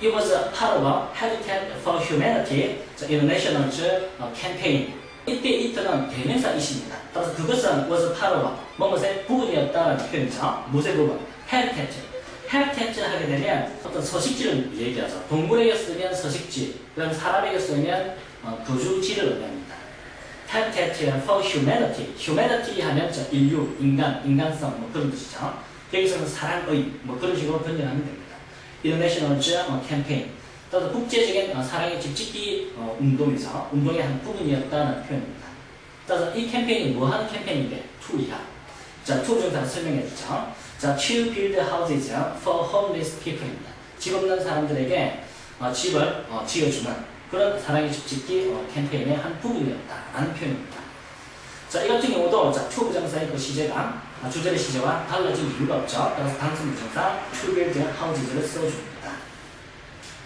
It was a part of a Habitat for Humanity International campaign. 이때 it는 대명사이십니다. 따라서 그것은 was part of 뭐뭐의 부분이었다는 표현이죠. 무엇의 부분? habitat. habitat 하게 되면 어떤 서식지를 얘기하죠. 동물에게 쓰면 서식지, 그다음 사람에게 쓰면 어, 거주지를 의미합니다. habitat for humanity. humanity 하면 저 인류, 인간, 인간성 뭐 그런 뜻이죠. 여기서는 사랑의 뭐 그런 식으로 변경하면 됩니다. International campaign. 따라서 국제적인 어, 사랑의 집짓기 어, 운동이죠. 운동의 한 부분이었다는 표현입니다. 따라서 이 캠페인이 뭐 하는 캠페인인데? 투이야. 자, 투 정사가 설명했죠. 자, to build houses for homeless people입니다. 집 없는 사람들에게 어, 집을 어, 지어주는 그런 사랑의 집짓기 어, 캠페인의 한 부분이었다라는 표현입니다. 자, 이 같은 경우도 자, to 부정사의 그 시제가 아, 주절의 시제와 달라질 이유가 없죠. 따라서 단순 부정사 build houses를 써줍니다.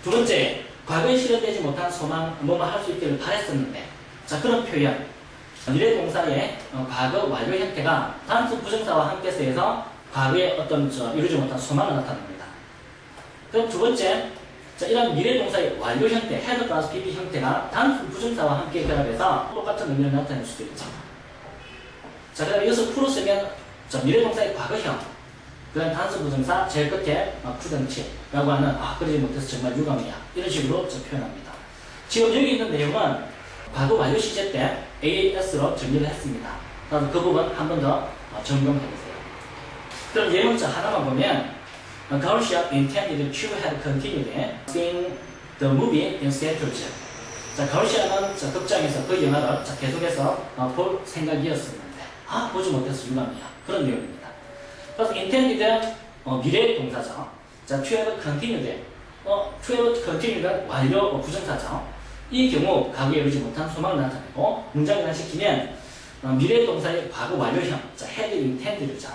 두 번째, 과거에 실현되지 못한 소망, 뭐뭐 할 수 있기를 바랬었는데, 자, 그런 표현. 미래 동사의 어, 과거 완료 형태가 단수 부정사와 함께 쓰여서 과거에 어떤 저, 이루지 못한 소망을 나타냅니다. 그럼 두 번째, 자, 이런 미래 동사의 완료 형태, had 플러스 pp 형태가 단수 부정사와 함께 결합해서 똑같은 의미를 나타낼 수도 있죠. 자, 그다음에 이것을 풀어 쓰면 자, 미래 동사의 과거형, 그런 단수 부정사 제일 끝에 어, 쿠던치라고 하는 아 그러지 못해서 정말 유감이야 이런 식으로 저 표현합니다. 지금 여기 있는 내용은 과거 완료 시제 때 AS로 정리를 했습니다. 그래서 그 부분 한 번 더 점검해 보세요. 그럼 예문자 하나만 보면 Garcia intended to have continued seeing the movie in theaters. 자, 가르시아는 저 극장에서 그 영화를 자, 계속해서 어, 볼 생각이었었는데 아 보지 못해서 유감이야 그런 내용입니다. 그래서 intended 어, 미래 동사죠. 자, to have continued. 어, to have continued 완료 어, 부정사죠. 이 경우 과거에 이루지 못한 소망을 나타내고 문장을 시키면 어, 미래 동사의 과거 완료형. 자, had intended죠.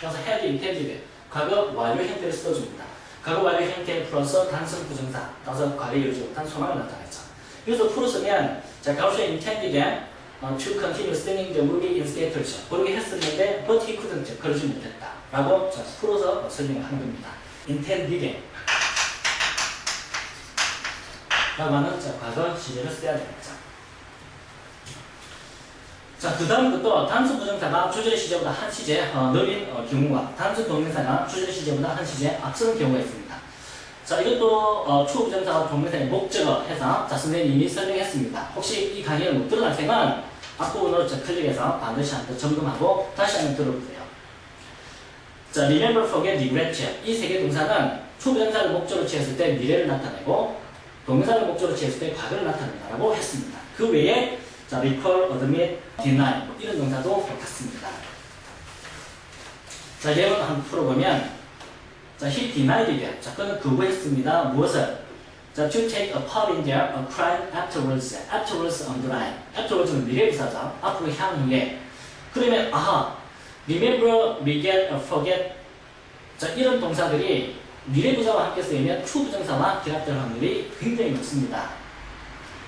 그래서 had intended 과거 완료 형태를 써줍니다. 과거 완료 형태 플러스 단순 부정사. 따라서 과거에 이루지 못한 소망을 나타내죠. 그래서 풀었으면 자, 가우시아 intended uh, to continue singing the movie in theaters. 그렇게 했었는데 but he couldn't. 그러지 못했다. 라고 자, 풀어서 설명을 한 겁니다. intended 라고 하는 자, 과거 시제를 써야 되겠죠. 자, 그 다음 것도 단수 부정사가 주절 시제보다 한 시제 어, 느린 어, 경우와 단수 동명사가 주절 시제보다 한 시제 앞서는 경우가 있습니다. 자, 이것도 어, 추후 부정사와 동명사의 목적어 해서 자, 선생님이 이미 설명했습니다. 혹시 이 강의를 못 들은 학생은 앞부분으로 저 클릭해서 반드시 한번 점검하고 다시 한번 들어보세요. 자, remember, forget, regret 이 세 개 동사는 추후 부정사를 목적으로 취했을 때 미래를 나타내고 동명사를 목적으로 취했을 때 과거를 나타낸다라고 했습니다. 그 외에 자, recall, admit, deny 뭐 이런 동사도 똑같습니다. 자, 예문 한번 풀어보면 자, he denied it. 자, 그는 거부했습니다. 무엇을? 자, to take a part in their a crime afterwards. afterwards underline. afterwards는 미래부사죠. 앞으로 향후에. 그러면 아하, remember, forget, forget. 자, 이런 동사들이 미래부사와 함께 쓰이면 추부정사와 결합될 확률이 굉장히 높습니다.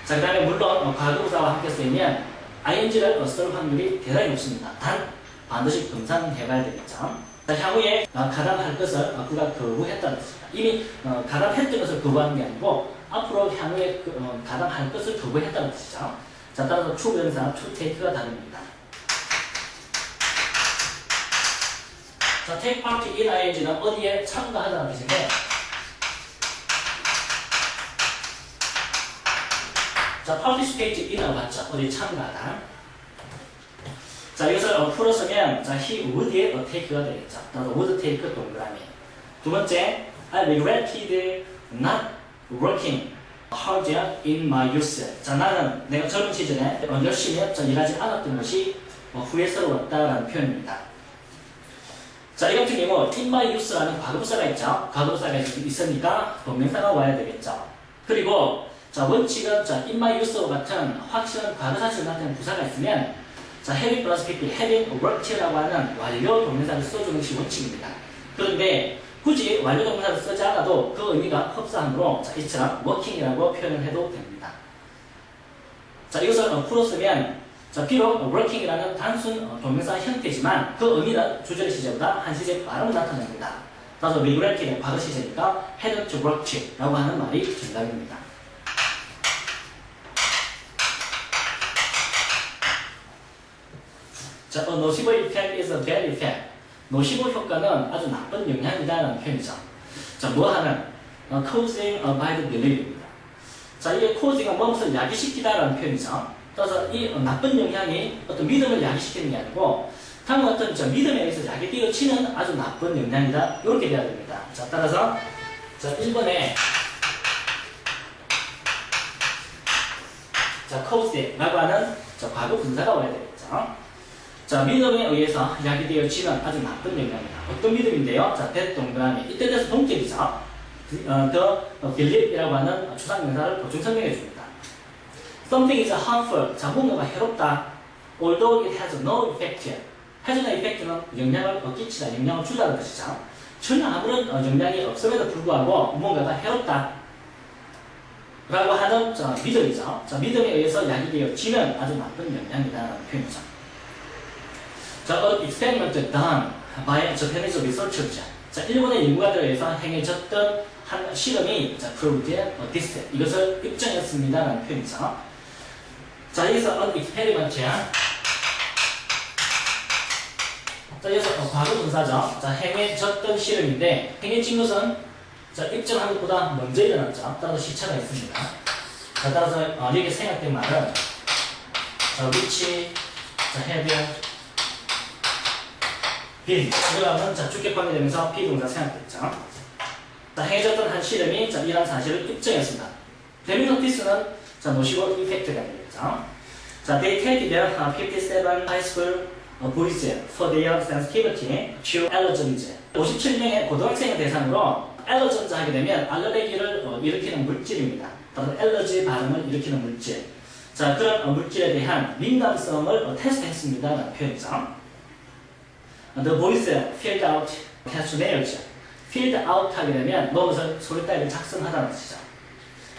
자, 그 다음에 물론 어, 과거부사와 함께 쓰이면 ing를 쓸 확률이 대단히 높습니다. 단 반드시 검산해봐야 되겠죠. 자, 향후에 어, 가담할 것을 어, 그가 거부했다는 뜻입니다. 이미 어, 가담했던 것을 거부하는 게 아니고 앞으로 향후에 그, 어, 가담할 것을 거부했다는 뜻이죠. 자, 따라서 추변사, take가 다릅니다. 자, take part in ing는 어디에 참가하다는 뜻인데 자, participate in을 봤죠. 어디 참가하다. 자, 이것을 어, 풀었으면, 자, he would take가 되겠죠. 따라서 would take 동그라미. 두 번째, I regretted not working hard in my youth. 자, 나는 내가 젊은 시절에 어, 열심히 자, 일하지 않았던 것이 어, 후회스러웠다라는 표현입니다. 자, 이 같은 경우, in my youth라는 과거부사가 있죠. 과거부사가 있으니까 동명사가 와야 되겠죠. 그리고, 자, 원칙은, 자, in my youth와 같은 확실한 과거사실을 나타내는 부사가 있으면, 자, having 플러스 pp, having worked라고 하는 완료 동명사를 써주는 것이 원칙입니다. 그런데 굳이 완료 동명사를 쓰지 않아도 그 의미가 흡사함으로 자, 이처럼 working이라고 표현을 해도 됩니다. 자, 이것을 어, 풀었으면 자, 자, 비록 working이라는 단순 어, 동명사 형태지만 그 의미는 주절 시제보다 한 시제 빠르게 나타납니다. 따라서 regretting의 과거 시제니까 hadn't worked 라고 하는 말이 정답입니다. 자, a nocebo effect is a bad effect. 노시보 효과는 아주 나쁜 영향이다라는 표현이죠. 자, 뭐 하는? 어, causing a bad belief입니다. 자, 이게 causing은 무엇을 야기시키다라는 표현이죠. 따라서 이 어, 나쁜 영향이 어떤 믿음을 야기시키는 게 아니고 다음과 같은 저 믿음에 의해서 약이 뛰어치는 아주 나쁜 영향이다. 이렇게 돼야 됩니다. 자, 따라서 자, 1번에 자, cause라고 하는 자, 과거 분사가 와야 되겠죠. 자, 믿음에 의해서 약이 되어지는 아주 나쁜 영향이다. 어떤 믿음인데요? 자, 대 동그라미. 이때 돼서 동격이죠. 어, the belief이라고 하는 추상 명사를 보충 설명해 줍니다. Something is harmful. 자, 뭔가가 해롭다. Although it has no effect. no effect는 영향을 어, 끼치다, 영향을 주다는 뜻이죠. 전혀 아무런 어, 영향이 없음에도 불구하고 뭔가가 해롭다. 라고 하는 자, 믿음이죠. 자, 믿음에 의해서 약이 되어지는 아주 나쁜 영향이다라는 표현이죠. 자, an experiment done by Japanese researchers. 자, 일본의 연구가들에 의해서 행해졌던 한 실험이 자, proved this. 이것을 입증했습니다라는 표현이죠. 자, 여기서 an experiment이야. 자, 여기서 어, 과거 분사죠. 자, 행해졌던 실험인데, 행해진 것은 자, 입증한 것보다 먼저 일어났죠. 따라서 시차가 있습니다. 자, 따라서 어, 여기 생각된 말은 자, which, 자, had, been. 이거는 자, 주격 관계되면서 비동사 생각됐죠. 자, 행해졌던 한 실험이 자, 이러한 사실을 입증했습니다. 데미 노티스는 자, 노시고 이펙트가 되겠죠. 자, they tested their uh, 57 high school boys for their sensitivity to allergens. 57명의 고등학생을 대상으로 allergens 하게 되면 알레르기를 어, 일으키는 물질입니다. 따라서 알레르기 반응을 일으키는 물질. 자, 그런 어, 물질에 대한 민감성을 어, 테스트했습니다라는 표현이죠. The boys filled out questionnaires. filled out 하게 되면 무엇을 소리 따위를 작성하다는 뜻이죠.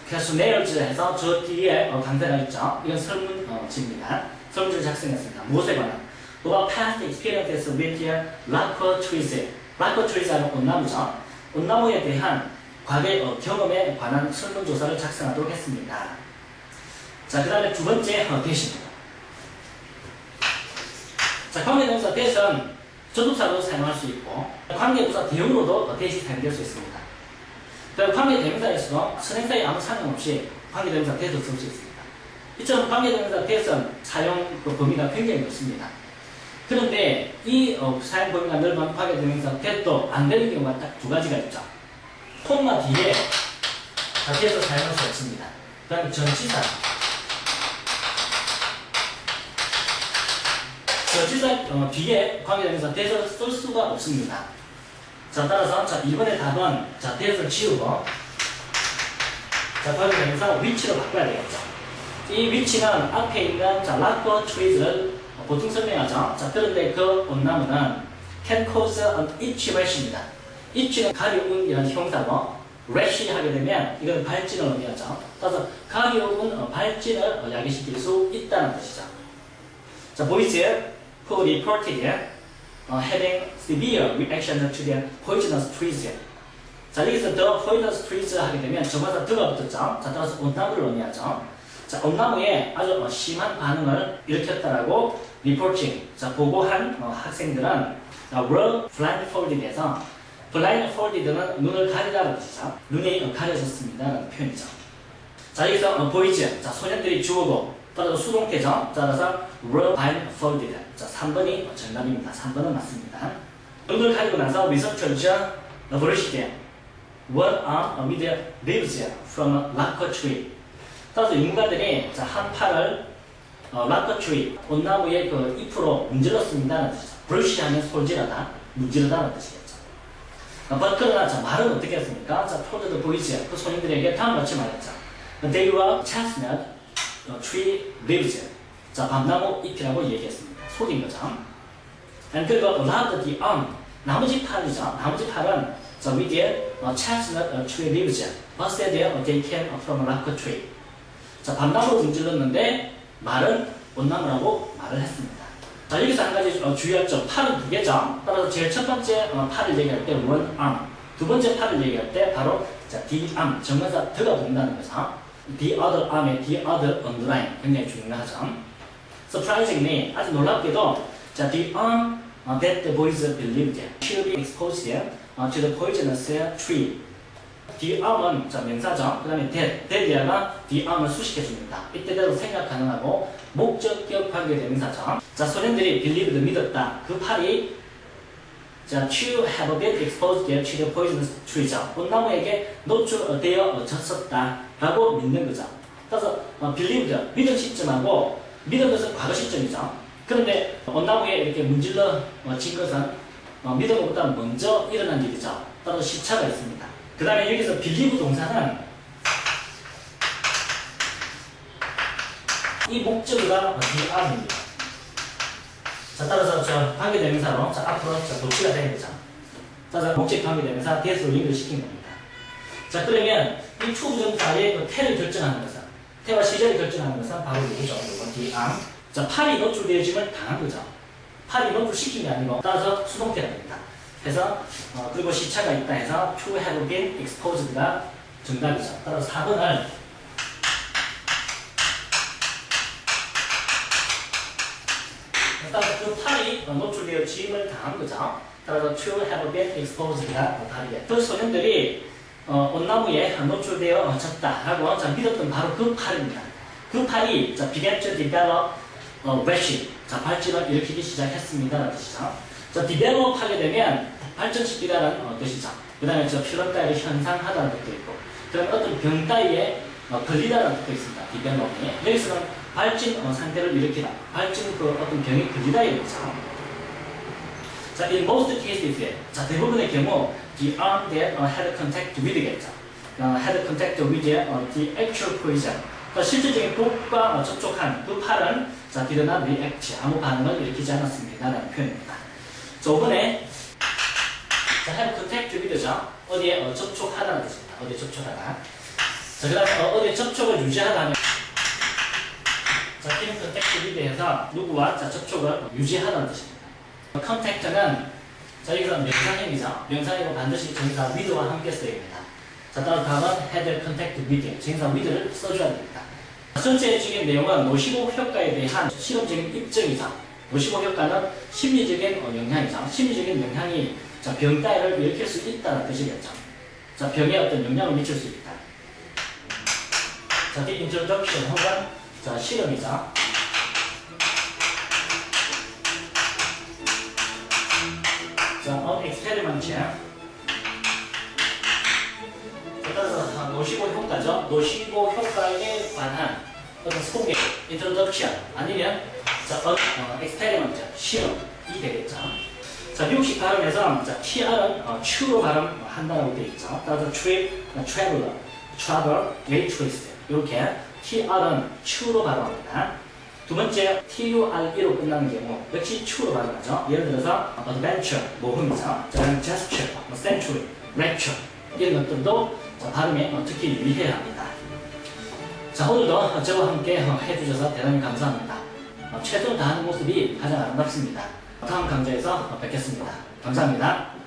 questionnaires 해서 저 뒤에 어, 강대가 있죠. 이건 설문지입니다. 설문지를 작성했습니다. 무엇에 관한? About past experiences with their lacquer trees. lacquer trees 하는 온나무죠. 온나무에 대한 과거 어, 경험에 관한 설문조사를 작성하도록 했습니다. 자, 그 다음에 두 번째 어, 대시입니다. 자, 관계동사 대신 조동사로 사용할 수 있고 관계부사 대용으로도 대시 사용될 수 있습니다. 그리고 관계대명사에서도 선행사에 아무 상관없이 관계대명사 대도 쓸수 있습니다. 이처럼 관계대명사 대선 사용 그 범위가 굉장히 넓습니다. 그런데 이 어, 사용 범위가 넓은 관계대명사 대도 안 되는 경우가 딱 두 가지가 있죠. 콤마 뒤에 다 대서 사용할 수 없습니다. 그 다음에 전치사 전치사 어, 뒤에 관계대명사 대서 쓸 수가 없습니다. 자, 따라서 자, 이번에 답은 자, 대서 지우고 자, 관계대명사 위치로 바꿔야 되겠죠. 이 위치는 앞에 있는 자, 락버 트리즈를 보통 설명하죠. 자, 그런데 그 온나무는 can cause an itch rash입니다. itch는 가려운이라는 형사고 rash 하게 되면 이건 발진을 의미하죠. 따라서 가려운 어, 발진을 어, 야기시킬 수 있다는 뜻이죠. 자, boys who reported uh, having severe reaction to their poisonous trees. 자, 여기서 the poisonous trees 하게 되면 저마다 더가 붙었죠. 자, 따라서 온나무를 의미하죠. 자, 온나무에 아주 어, 심한 반응을 일으켰다라고 reporting, 자, 보고한 어, 학생들은 자, were blindfolded에서 blindfolded는 눈을 가리다는 뜻이죠. 눈이 어, 가려졌습니다라는 표현이죠. 자, 여기서 어, boys, 자, 소년들이 주어고 따라서 수동태죠. 따라서 were blindfolded. 자, 3번이 정답입니다. 3번은 맞습니다. 눈을 가리고 나서 researchers brushed one arm with leaves from a lacquer tree. 따라서 연구가들이 자, 한 팔을 어, lacquer tree, 온나무의 그 잎으로 문질렀습니다는 뜻이죠. brush 하면 솔질하다, 문지르다는 뜻이겠죠. 어, 그러나 자, 말은 어떻게 했습니까? 자, the boys, 그 소년들에게 다음과 같이 말했죠. They were chestnut 어, tree leaves. 자, 밤나무 잎이라고 얘기했습니다. 속인 거죠. And 그리고 allowed the arm, 나머지 팔이죠. 나머지 팔은 자, with their 어, chestnut 어, tree leaves. But said they came from a lacquer tree. 자, 밤나무로 문질렀는데 말은 온나무라고 말을 했습니다. 자, 여기서 한 가지 어, 주의할 점, 팔은 두 개죠. 따라서 제일 첫 번째 어, 팔을 얘기할 때 one arm, 두 번째 팔을 얘기할 때 바로 자, the arm, 정관사 더가 붙는다는 거죠. The other arm의 the other underline 굉장히 중요하죠. Surprisingly, 아주 놀랍게도 자, the arm uh, that the boys believed should be exposed uh, to the poisonous tree. the arm은 자, 명사죠. 그 다음에 that, that이야가 the arm을 수식해 줍니다. 이때대로 생각 가능하고 목적격 관계 대명사죠. 자, 소년들이 believed 믿었다. 그 팔이 자, to have been exposed to the poisonous tree죠. 꽃나무에게 노출되어 졌었다. 라고 믿는 거죠. 따라서 어, believed, 믿은 시점하고 믿은 것은 과거 시점이죠. 그런데 꽃나무에 이렇게 문질러 어, 진 것은 어, 믿은 것보다 먼저 일어난 일이죠. 따라서 시차가 있습니다. 그 다음에 여기서 believe 동사는 이 목적어가 the arm입니다. 자, 따라서 저 관계대명사로 자, 앞으로 자, 도치가 되는 거죠. 따라서 목적 관계대명사 대수로 연결시킨 겁니다. 자, 그러면 이 투부정사의 그 태를 결정하는 것은 태와 시제를 결정하는 것은 바로 누구죠? 이거 디암. 자, 팔이 노출되어짐을 당한 거죠. 팔이 노출시킨 게 아니고 따라서 수동태가 됩니다. 그래서 어, 그리고 시차가 있다 해서 to have exposed가 정답이죠. 따라서 4번을 따라서 그 팔이 노출되어 짐을 당한 거죠. 따라서 to have been exposed가 답이에요. 그 소년들이 어, 온나무에 노출되어 졌다라고 자, 믿었던 바로 그 팔입니다. 그 팔이 자, began to develop 어, rash, 자, 발진을 일으키기 시작했습니다라는 뜻이죠. 자, develop 하게 되면 발전시키다라는 어, 뜻이죠. 그 다음에 저 필런 따위를 현상하다는 뜻도 있고, 그다음 어떤 병 따위에 어, 걸리다라는 뜻도 있습니다. develop이. 여기서는 발진 어, 상태를 일으키다, 발진 그 어떤 병이 걸리다의 뜻이죠. 자, in most cases, 자, 대부분의 경우, the arm that uh, had contact with겠죠. 어, had contact with uh, the actual poison. 그러니까 실질적인 독과 어, 접촉한 그 팔은 자, not react, 아무 반응을 일으키지 않았습니다라는 표현입니다. 자, 5번에 자, have contact with죠. 어디에 어, 접촉하다는 뜻입니다. 어디에 접촉하다. 자, 그 다음에 어, 어디에 접촉을 유지하다 하면 자, keep contact with에서 누구와 자, 접촉을 유지하다는 뜻입니다. 컨택트는 자 여기서 명사형이죠. 명사형은 반드시 정사 with와 함께 써야 됩니다. 자 따라 답은 had contact with 정사 with를 써줘야 됩니다. 전체적인 내용은 노시보 효과에 대한 실험적인 입증이죠. 노시보 효과는 심리적인 어, 영향이죠. 심리적인 영향이 자, 병 따위를 일으킬 수 있다는 뜻이겠죠. 자 병에 어떤 영향을 미칠 수 있다. 자, the introduction 혹은 자 실험이죠. 자, on experiment. 노시보 효과죠. 노시보 효과에 관한 어떤 소개, introduction 아니면 자, on 어, experiment 실험이 되겠죠. 자, 미국식 발음에서 자, TR은 어, 추로 발음한다고 되어 있죠. 따라서 trip, 어, traveler, travel, waitress 이렇게 TR은 추로 발음합니다. 두 번째 TURE로 끝나는 경우 역시 추로 발음하죠. 예를 들어서 adventure, 모험이죠. 자, gesture, 뭐 century, lecture 이런 것들도 자, 발음에 어, 특히 유의해야 합니다. 자, 오늘도 저와 함께 어, 해주셔서 대단히 감사합니다. 어, 최선을 다하는 모습이 가장 아름답습니다. 다음 강좌에서 어, 뵙겠습니다. 감사합니다.